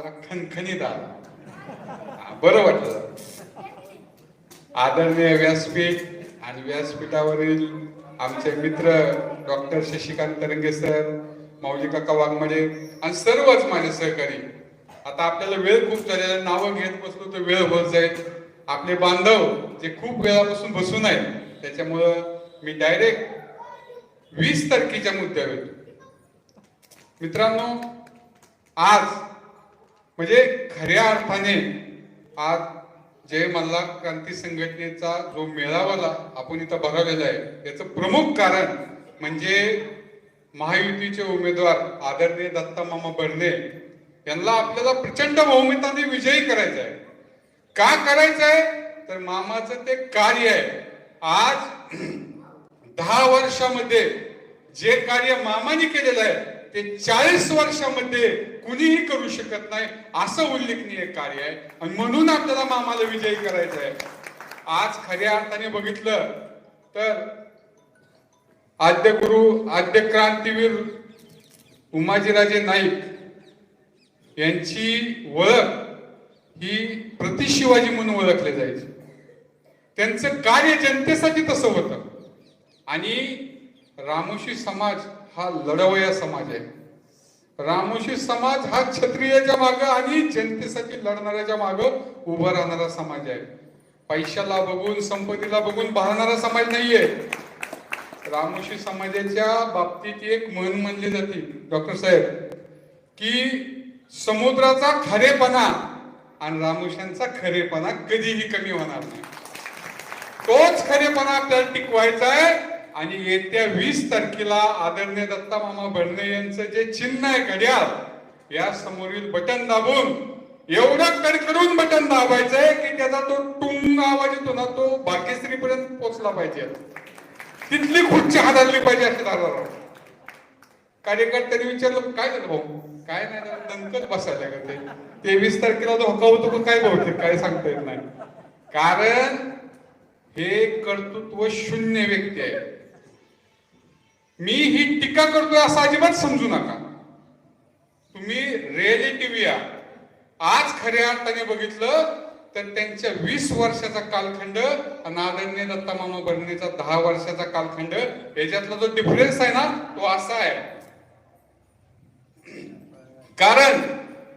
जरा खणखणीत आला. बरं वाटलं. आदरणीय व्यासपीठ आणि व्यासपीठावरील आमचे मित्र डॉक्टर शशिकांत तरंगे सर माऊली काका वाघमडे आणि सर्वच माझे सहकारी. आता आपल्याला वेळ खूप झालेला नावं घेत बसलो तर वेळ होत जाईल. आपले बांधव जे खूप वेळापासून बसून आहेत त्याच्यामुळं मी डायरेक्ट वीस तारखेच्या मुद्द्यावर मित्रांनो आज म्हणजे खऱ्या अर्थाने आज जय मल्हार क्रांती संघटनेचा जो मेळावाला आपण इथं भरवलेला आहे याचं प्रमुख कारण म्हणजे महायुतीचे उमेदवार आदरणीय दत्ता मामा बर्ने यांना आपल्याला प्रचंड बहुमताने विजयी करायचं आहे. का करायचं आहे? तर मामाचं ते कार्य आहे. आज दहा वर्षामध्ये जे कार्य मामाने केलेलं आहे ते चाळीस वर्षामध्ये कुणीही करू शकत नाही असं उल्लेखनीय कार्य आहे. आणि म्हणून आपल्याला मामाला विजयी करायचं आहे आज खऱ्या अर्थाने बघितलं तर आद्य गुरु आद्य क्रांतीवीर उमाजीराजे नाईक यांची ओळख ही प्रति शिवाजी म्हणून ओळखले जायचे. त्यांचं कार्य जनतेसाठी तसं होतं. आणि रामोशी समाज हा लढवया समाज आहे. रामोशी समाज हा क्षत्रियाच्या माग आणि जनतेसाठी लढणाऱ्याच्या माग उभा राहणारा समाज आहे. पैशाला बघून संपत्तीला बघून पाहणारा समाज नाहीये. रामोशी समाजाच्या बाबतीत एक म्हण म्हणली जाते डॉक्टर साहेब की समुद्राचा खरेपणा आणि रामोशांचा खरेपणा कधीही कमी होणार नाही. तोच खरेपणा आपल्याला टिकवायचा आहे आणि येत्या वीस तारखेला आदरणीय दत्ता मामा भरणे यांचं जे चिन्ह आहे घड्याळ या समोरील बटन दाबून एवढं कडकडून बटन दाबायचंय की त्याचा तो टुंग आवाज येतो ना तो भाग्यश्री पर्यंत पोहोचला पाहिजे. तिथली खुर्ची हाताळली पाहिजे असे दादा कार्यकर्त्यांनी विचारलं काय झालं भाऊ? काय नाही जरा बसायला का ते तेवीस तारखेला धोका होतो काय बहुतेक काय सांगता येत नाही. कारण हे कर्तृत्व शून्य व्यक्ती आहे. मी ही टीका करतोय असं अजिबात समजू नका. तुम्ही रिअलिटी या आज खऱ्या अर्थाने बघितलं तर त्यांच्या वीस वर्षाचा कालखंड आणि आदरणीय दत्ता मामा बर्नेचा दहा वर्षाचा कालखंड याच्यातला जो डिफरन्स आहे ना तो असा आहे. कारण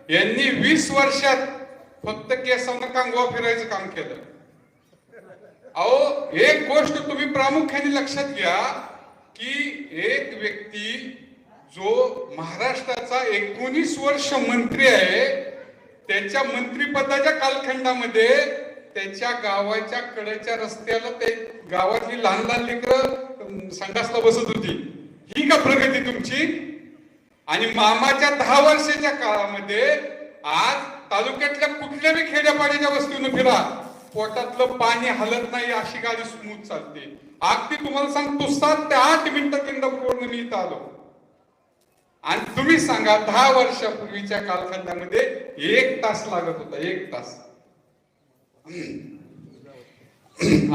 यांनी वीस वर्षात फक्त केसांना कांगवा फिरायचं काम केलं. अहो एक गोष्ट तुम्ही प्रामुख्याने लक्षात घ्या की एक व्यक्ती जो महाराष्ट्राचा एकोणीस वर्ष मंत्री आहे त्याच्या मंत्रिपदाच्या कालखंडामध्ये त्याच्या गावाच्या कडेच्या रस्त्याला ते गावातली लहान लहान लेकरं संडासला बसत होती. ही का प्रगती तुमची? आणि मामाच्या दहा वर्षाच्या काळामध्ये आज तालुक्यातल्या कुठल्या बी खेड्यापाड्याच्या वस्तून फिरा. पोटातलं पाणी हलत नाही अशी गाडी स्मूथ चालते. अगदी तुम्हाला सांगतो सात ते आठ मिनिटं इंदापूरवरून मी इथं आलो. आणि तुम्ही सांगा दहा वर्षापूर्वीच्या कालखंडामध्ये एक तास लागत होता एक तास.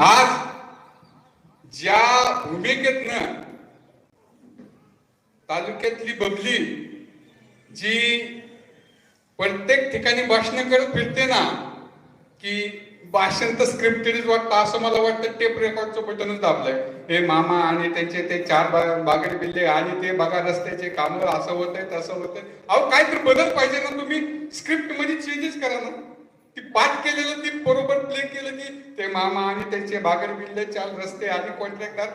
आज ज्या भूमिकेतनं तालुक्यातली बबली जी प्रत्येक ठिकाणी भाषण करत फिरते ना की भाषण तर स्क्रिप्टेडच वाटतं असं मला वाटतं टेप रेकॉर्डचं बटनच दाबलंय. हे मामा आणि त्यांचे ते चार बा बागडे बिल्ले आणि ते बघा रस्त्याचे कामं असं होतंय तसं होतंय. अहो काहीतरी बदल पाहिजे ना तुम्ही. स्क्रिप्टमध्ये चेंजेस करा ना. ती पाठ केलेलं ती बरोबर प्ले केलं की ते मामा आणि त्यांचे बागड बिल्ले चार रस्ते आणि कॉन्ट्रॅक्टर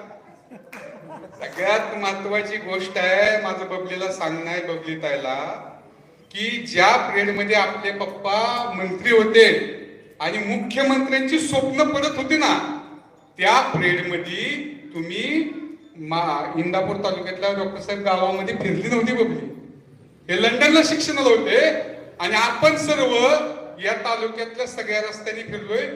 सगळ्यात महत्वाची गोष्ट आहे माझं बबलीला सांगणं आहे बबली ताईला की ज्या पिरियडमध्ये आपले पप्पा मंत्री होते आणि मुख्यमंत्र्यांची स्वप्न पडत होती ना त्या पिरियडमध्ये तुम्ही मा- इंदापूर तालुक्यातल्या डॉक्टर साहेब गावामध्ये फिरली नव्हती बघली हे लंडनला शिक्षणाला होते आणि आपण सर्व या तालुक्यातल्या सगळ्या रस्त्यांनी फिरलोय.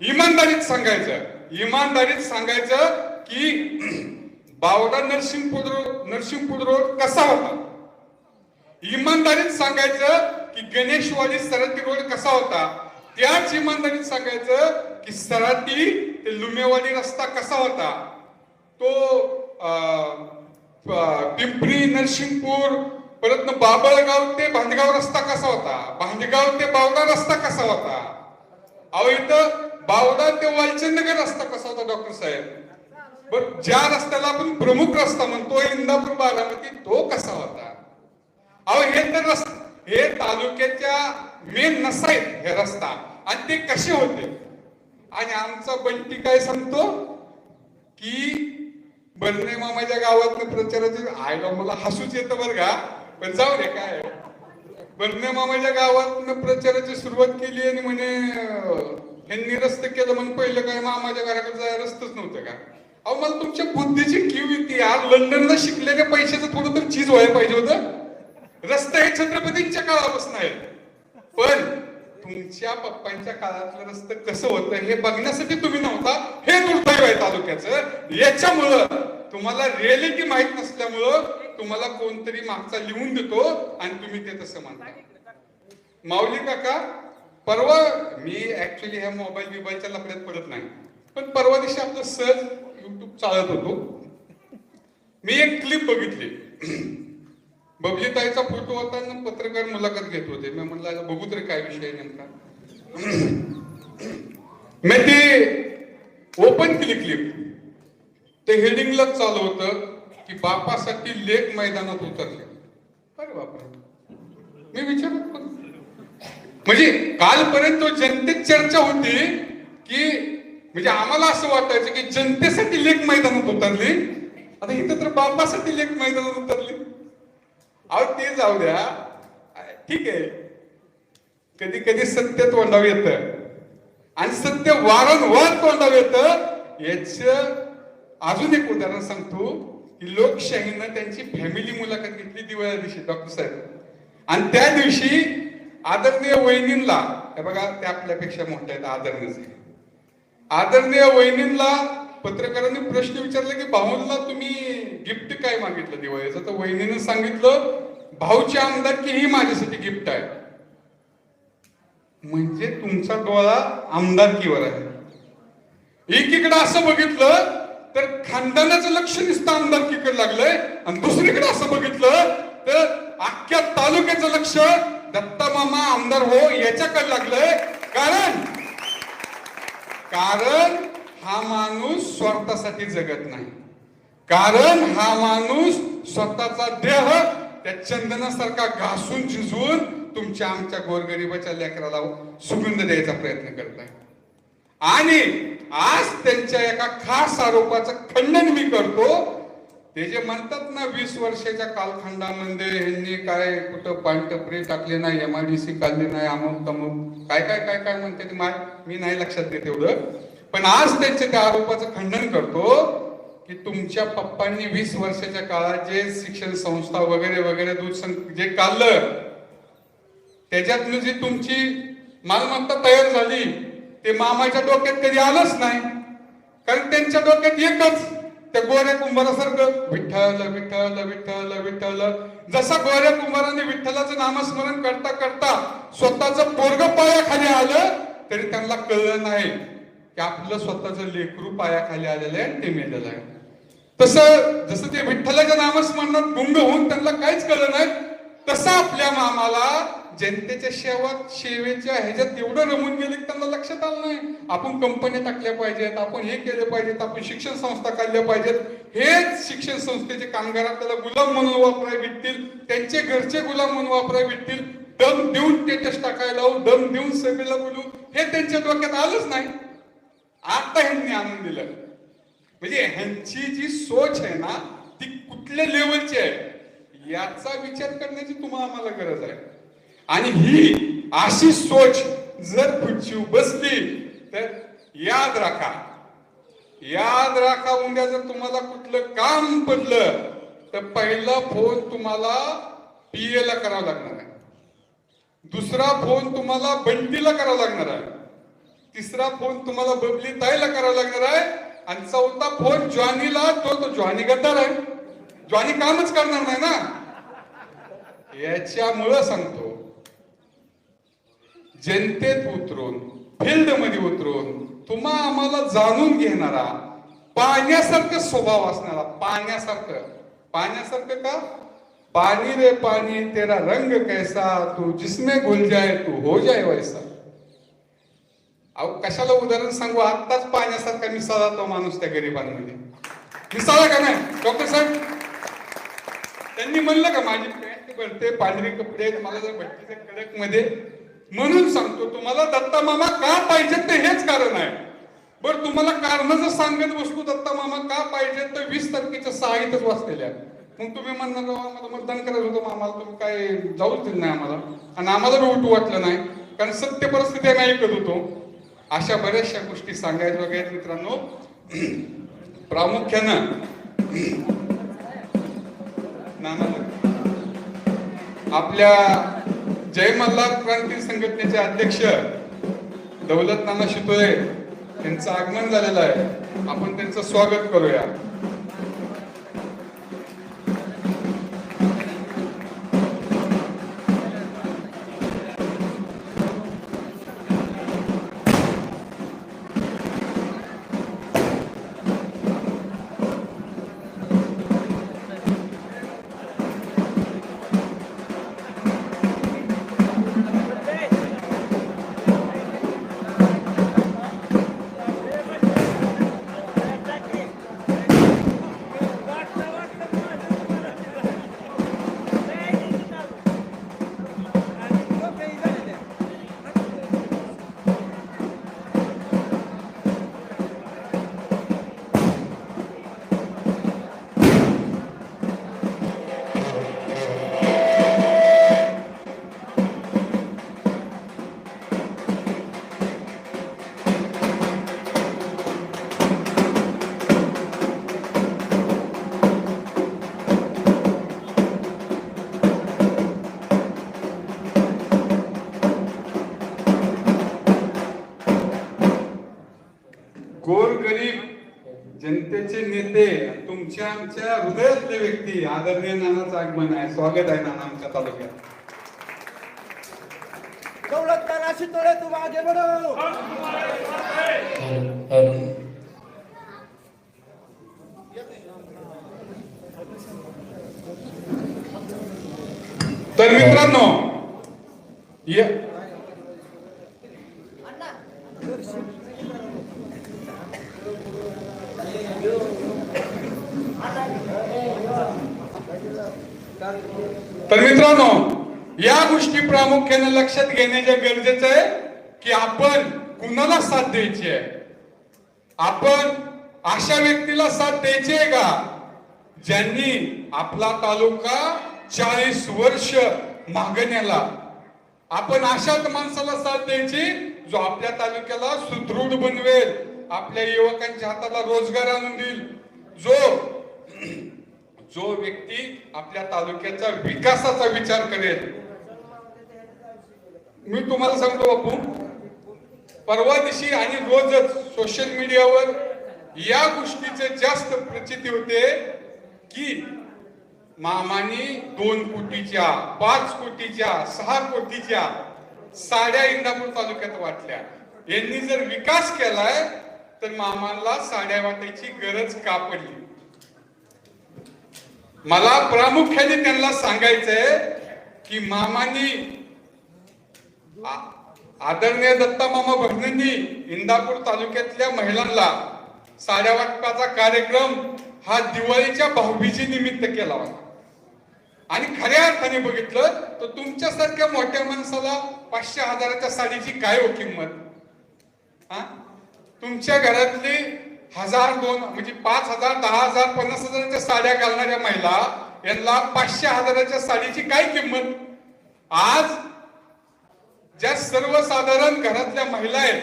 इमानदारीत सांगायचं इमानदारीत सांगायचं की बावडा नरसिंहपूर रोड नरसिंहपूर रोड कसा होता? इमानदारीत सांगायचं की गणेशवाडी सरती रोड कसा होता? त्याच इमानदारीत सांगायचं की सराटी ते लुमेवाडी रस्ता कसा होता? तो अं, पिंपरी नरसिंगपूर परत बाबळगाव ते भांडगाव रस्ता कसा होता? भांडगाव ते बावडा रस्ता कसा होता? अहो इथं बावडा ते वालचंदनगर रस्ता कसा होता डॉक्टर साहेब? बर ज्या रस्त्याला आपण प्रमुख रस्ता म्हणतो इंदापूर बारामती तो कसा होता? अहो हे तर रस्ता हे तालुक्याच्या मेन नसायत हे रस्ता. आणि ते कसे होते? आणि आमचा बंटी काय सांगतो? की बर्ने मामाच्या गावातनं प्रचाराचे आयला मला हसूच येतं बरं का. पण जाऊ दे काय. बर्ने मामाच्या गावातनं प्रचाराची सुरुवात केली आणि म्हणे ह्यांनी रस्ते केलं म्हणून पहिलं काय मामाच्या घराकडे जायला रस्तच नव्हतं का? अहो मला तुमच्या बुद्धीची किव येते यार. लंडनला शिकलेल्या पैशाचं थोडं तर चीज व्हायला पाहिजे होतं. रस्ते हे छत्रपतींच्या काळापासून आहेत. पण तुमच्या पप्पांच्या काळातलं रस्त कसं होतं हे बघण्यासाठी तुम्ही नव्हता. हे दुर्दैव आहे तालुक्याचं. याच्यामुळं तुम्हाला रिअलिटी माहीत नसल्यामुळं तुम्हाला कोणतरी मागचा लिहून देतो आणि तुम्ही ते तसं म्हणता माऊली काका परवा मी ऍक्च्युली ह्या मोबाईल बिबाईलच्या लपड्यात पडत नाही. पण परवा दिवशी आपलं सहज युट्यूब चालत होतो. मी एक क्लिप बघितली. बबजीताईचा फोटो होता आणि पत्रकार मुलाखत घेत होते. मी म्हणलं आता बघू तरी काय विषय नेमका. मी ते ओपन केली. क्लिप ते हेडिंगलाच चालू होतं की बापासाठी लेख मैदानात उतरले. अरे बापरे. मी विचार म्हणजे कालपर्यंत जनतेत चर्चा होती की म्हणजे आम्हाला असं वाटायचं की जनतेसाठी लेख मैदानात उतरली. आता इथं तर बापासाठी लेख मैदानात उतरली. अहो ते जाऊ द्या. ठीक आहे. कधी कधी सत्य तोंडावर येत. आणि सत्य वारंवार तोंडावर येत. याच अजून एक उदाहरण सांगतो की लोकशाहीनं त्यांची फॅमिली मुलाखत घेतली दिवाळी दिवशी डॉक्टर साहेब. आणि त्या दिवशी आदरणीय वहिनींला हे बघा ते आपल्यापेक्षा मोठ्या आहेत आदरणीय आदरणीय वहिनींला पत्रकारांनी प्रश्न विचारला की भाऊंना तुम्ही गिफ्ट काय मागितलं दिवाळीचं? तर वहिनीनं सांगितलं भाऊची आमदारकी ही माझ्यासाठी गिफ्ट आहे म्हणजे तुमचा डोळा आमदारकीवर आहे. एकीकडे असं बघितलं तर खानदानाचं लक्ष नुसतं आमदारकीकडे लागलंय आणि दुसरीकडे असं बघितलं तर अख्ख्या तालुक्याचं लक्ष दत्ता मामा आमदार हो याच्याकडे लागलंय. कारण कारण हा माणूस स्वार्थासाठी जगत नाही. कारण हा माणूस स्वतःचा देह त्या चंदनासारखा घासून झिजवून तुमच्या आमच्या गोरगरिबाच्या लेकराला सुगंध द्यायचा प्रयत्न करत आहे आणि आज त्यांच्या एका खास आरोपाचं खंडन मी करतो. ते जे म्हणतात ना वीस वर्षाच्या कालखंडामध्ये ह्यांनी काय कुठं पाणटपरी टाकले नाही एमआयडीसी काढली नाही अमुक तमुक काय काय काय काय म्हणते ते मा- मी नाही लक्षात देत एवढं. पण आज त्यांच्या त्या आरोपाचं खंडन करतो की तुमच्या पप्पांनी वीस वर्षाच्या काळात जे शिक्षण संस्था वगैरे वगैरे दूध जे काढलं त्याच्यातनं जी तुमची मालमत्ता तयार झाली ते मामाच्या डोक्यात कधी आलंच नाही. कारण त्यांच्या डोक्यात एकच त्या गोऱ्या कुंभारासारखं विठ्ठल विठ्ठल विठ्ठल विठ्ठल. जसा गोऱ्या कुंभाराने विठ्ठलाचं नामस्मरण करता करता स्वतःचं पोरग पायाखाली आलं तरी त्यांना कळलं नाही. की आपलं स्वतःचं लेकरू पायाखाली आलेलं आहे आणि ते मेलेलं आहे. तसं जसं ते विठ्ठलाच्या नामस्मरणात गुंग होऊन त्यांना काहीच कळलं नाही तसं आपल्या मामाला जनतेच्या सेवा सेवेच्या ह्याच्यात एवढं रमून गेले की त्यांना लक्षात आलं नाही. आपण कंपन्या टाकल्या पाहिजेत आपण हे केले पाहिजेत आपण शिक्षण संस्था काढल्या पाहिजेत. हेच शिक्षण संस्थेचे कामगार आपल्याला गुलाम म्हणून वापराय भेटतील त्यांचे घरचे गुलाम म्हणून वापराय भेटतील. दम देऊन स्टेटस टाकायला दम देऊन सभेला बोलू हे त्यांच्या डोक्यात आलंच नाही. आता आणून दिलं म्हणजे ह्यांची जी सोच आहे ना ती कुठल्या लेवलची आहे? याचा विचार करण्याची तुम्हाला आम्हाला गरज आहे. आणि ही अशी सोच जर खुर्ची बसली तर याद राखा. याद राखा उद्या जर तुम्हाला कुठलं काम पडलं तर पहिला फोन तुम्हाला पीएला करावा लागणार आहे. दुसरा फोन तुम्हाला बंटीला करावा लागणार आहे. तिसरा फोन तुम्हाला बबली ताईला करावा लागणार आहे. आणि चौथा फोन जॉनीला तो तो जॉनी गद्दार आहे. जॉनी कामच करणार नाही ना? याच्यामुळं सांगतो जनतेत उतरून फील्डमध्ये उतरून तुम्हा आम्हाला जाणून घेणारा पाण्यासारखं स्वभाव असणारा पाण्यासारखं. पाण्यासारखं का? पाणी रे पाणी तेरा रंग कैसा तू जिसमे घुल जाय तू हो जाय वैसा. अहो कशाला उदाहरण सांगू? आत्ताच पाण्यासारखा मिसाळा तो माणूस त्या गरिबांमध्ये. मिसाळा का नाही? डॉक्टर साहेब त्यांनी म्हणलं का माझी पॅन्ट भरते पांढरे कपडे आहेत, मला जर भट्टीचे कडकमध्ये म्हणून सांगतो तुम्हाला दत्ता मामा का पाहिजेत ते हेच कारण आहे. बर तुम्हाला कारण जर सांगत वस्तू दत्ता मामा का पाहिजे तर वीस तारखेच्या सहा वाचलेल्या मग तुम्ही म्हणणार मला आम्हाला मतदान करायचं होतं आम्हाला तुम्ही काय जाऊच दिलं नाही आम्हाला. आणि आम्हाला बी उठू वाटलं नाही कारण सत्य परिस्थिती आम्ही ऐकत होतो. अशा बऱ्याचशा गोष्टी सांगायच्या वगैरे मित्रांनो. प्रामुख्यानं नाना आपल्या जय मल्हार क्रांती संघटनेचे अध्यक्ष दौलत नाना शितोळे यांचं आगमन झालेलं आहे. आपण त्यांचं स्वागत करूया. तुमच्या आमच्या हृदयातले व्यक्ती आदरणीय नानाचं आगमन आहे. स्वागत आहे नाना आमच्या तालुक्यात. तर मित्रांनो या तर मित्रांनो या गोष्टी प्रामुख्याने लक्षात घेण्याच्या गरजेचं आहे की आपण कुणाला साथ द्यायची आहे? आपण अशा व्यक्तीला साथ द्यायची आहे का? ज्यांनी आपला तालुका चाळीस वर्ष मागण्याला आपण अशाच माणसाला साथ द्यायची जो आपल्या तालुक्याला सुदृढ बनवेल आपल्या युवकांच्या हाताला रोजगार आणून देईल. जो जो व्यक्ती आपल्या तालुक्याचा विकासाचा विचार करेल मी तुम्हाला सांगतो बापू परवा दिवशी आणि रोजच सोशल मीडियावर या गोष्टीचे जास्त प्रचिती होते की मामानी दोन कोटीच्या पाच कोटीच्या सहा कोटीच्या साड्या इंदापूर तालुक्यात वाटल्या. यांनी जर विकास केलाय तर मामाला साड्या वाटायची गरज का पडली? मला प्रामुख्याने त्यांना सांगायचंय की मामानी आदरणीय दत्ता मामा भरणेंनी इंदापूर तालुक्यातल्या महिलांना साड्या वाटपाचा कार्यक्रम हा दिवाळीच्या भाऊबीजी निमित्त केला होता. आणि खऱ्या अर्थाने बघितलं तर तुमच्यासारख्या मोठ्या माणसाला पाचशे हजाराच्या साडीची काय हो किंमत? हा तुमच्या घरातली हजार दोन म्हणजे पाच हजार दहा हजार पन्नास हजाराच्या साड्या घालणाऱ्या महिला यांना पाचशे हजाराच्या साडीची काय किंमत? आज ज्या सर्वसाधारण घरातल्या महिला आहेत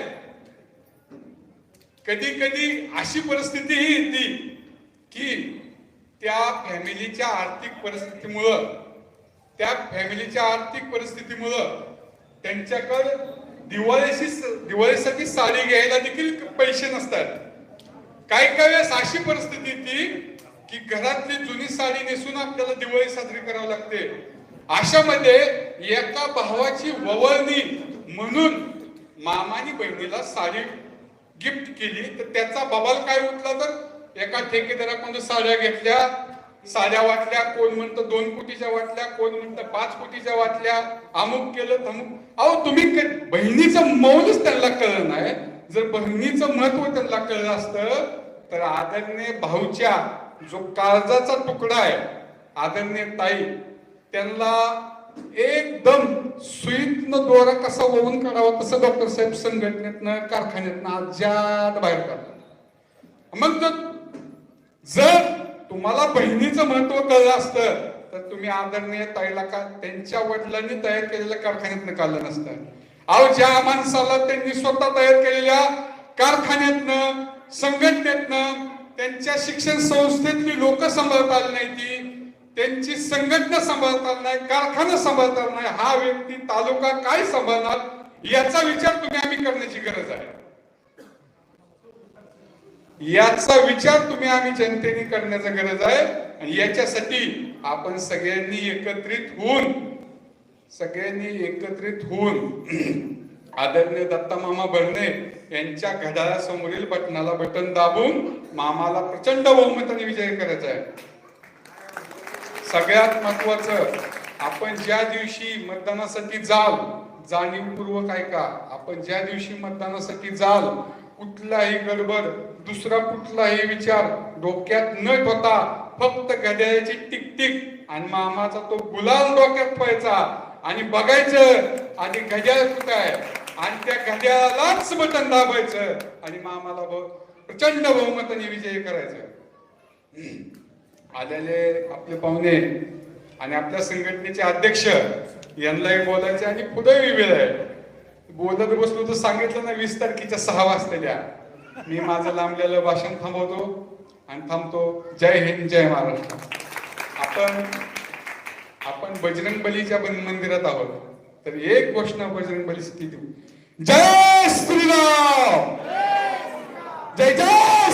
कधी कधी अशी परिस्थितीही येते की त्या फॅमिलीच्या आर्थिक परिस्थितीमुळं त्या फॅमिलीच्या आर्थिक परिस्थितीमुळं त्यांच्याकडे दिवाळीशी दिवाळीसाठी साडी घ्यायला देखील पैसे नसतात. काही काही वेळेस अशी परिस्थिती ती की घरातली जुनी साडी नेसून आपल्याला दिवाळी साजरी करावी लागते. अशामध्ये एका भावाची ववळणी म्हणून मामानी बहिणीला साडी गिफ्ट केली. तर त्याचा बबाल काय उठला तर? एका ठेकेदाराकडून साड्या घेतल्या. साड्या वाटल्या कोण म्हणतं दोन कोटीच्या वाटल्या कोण म्हणतं पाच कोटीच्या वाटल्या. अमुक केलं तमुक. अहो तुम्ही बहिणीचं मौलच त्यांना कळलं नाही. जर बहिणीचं महत्त्व त्यांना कळलं असतं तर आदरणीय भाऊच्या जो काळजाचा तुकडा आहे आदरणीय ताई त्यांना एकदम सुईतनं दोरा कसा वळून काढावा तसं डॉक्टर साहेब संघटनेतनं कारखान्यातनं अज्यात बाहेर काढलं मग जर तुम्हाला बहिणीचं महत्त्व कळलं असतं तर तुम्ही आदरणीय ताईला का त्यांच्या वडिलांनी तयार केलेल्या कारखान्यातनं काढलं नसतं. अहो ज्या माणसाला त्यांनी स्वतः तयार केलेल्या कारखान्यातनं संघटनेतनं त्यांच्या शिक्षण संस्थेतली लोक सांभाळता आली नाही ती त्यांची संघटना सांभाळताना नाही कारखाना सांभाळताना नाही हा व्यक्ती तालुका काय सांभाळणार याचा विचार तुम्ही आम्ही करण्याची गरज आहे. याचा विचार तुम्ही आम्ही जनतेने करण्याचा गरज आहे आणि याच्यासाठी आपण सगळ्यांनी एकत्रित होऊन सगळ्यांनी एकत्रित होऊन आदरणीय दत्ता मामा भरणे यांच्या घड्याळासमोरील बटनाला बटन दाबून मामाला प्रचंड बहुमताने विजय करायचा आहे. सगळ्यात महत्वाचं आपण ज्या दिवशी मतदानासाठी जाल जाणीवपूर्वक ऐका आपण ज्या दिवशी मतदानासाठी जाल कुठलाही गडबड दुसरा कुठलाही विचार डोक्यात न ठेवता फक्त घड्याळाची टिकटिक आणि मामाचा तो गुलाल डोक्यात पाहायचा आणि बघायचं आणि घड्याळ कुठं आहे? आणि त्या घड्याळालाच बटन दाबायचं आणि मामाला प्रचंड बहुमताने विजयी करायचं. आलेले आपले पाहुणे आणि आपल्या संघटनेचे अध्यक्ष यांनाही बोलायचे आणि पुढेही वेळ आहे. बोलत बसलो तर सांगितलं ना वीस तारखेच्या सहा वाजलेल्या. मी माझं लांबलेलं भाषण थांबवतो आणि थांबतो. जय हिंद जय महाराष्ट्र. आपण आपण बजरंग बलीच्या मंदिरात आहोत. तर एक घोषणा बजरंग बलीसाठी देऊ. जय श्रीराम! जय जय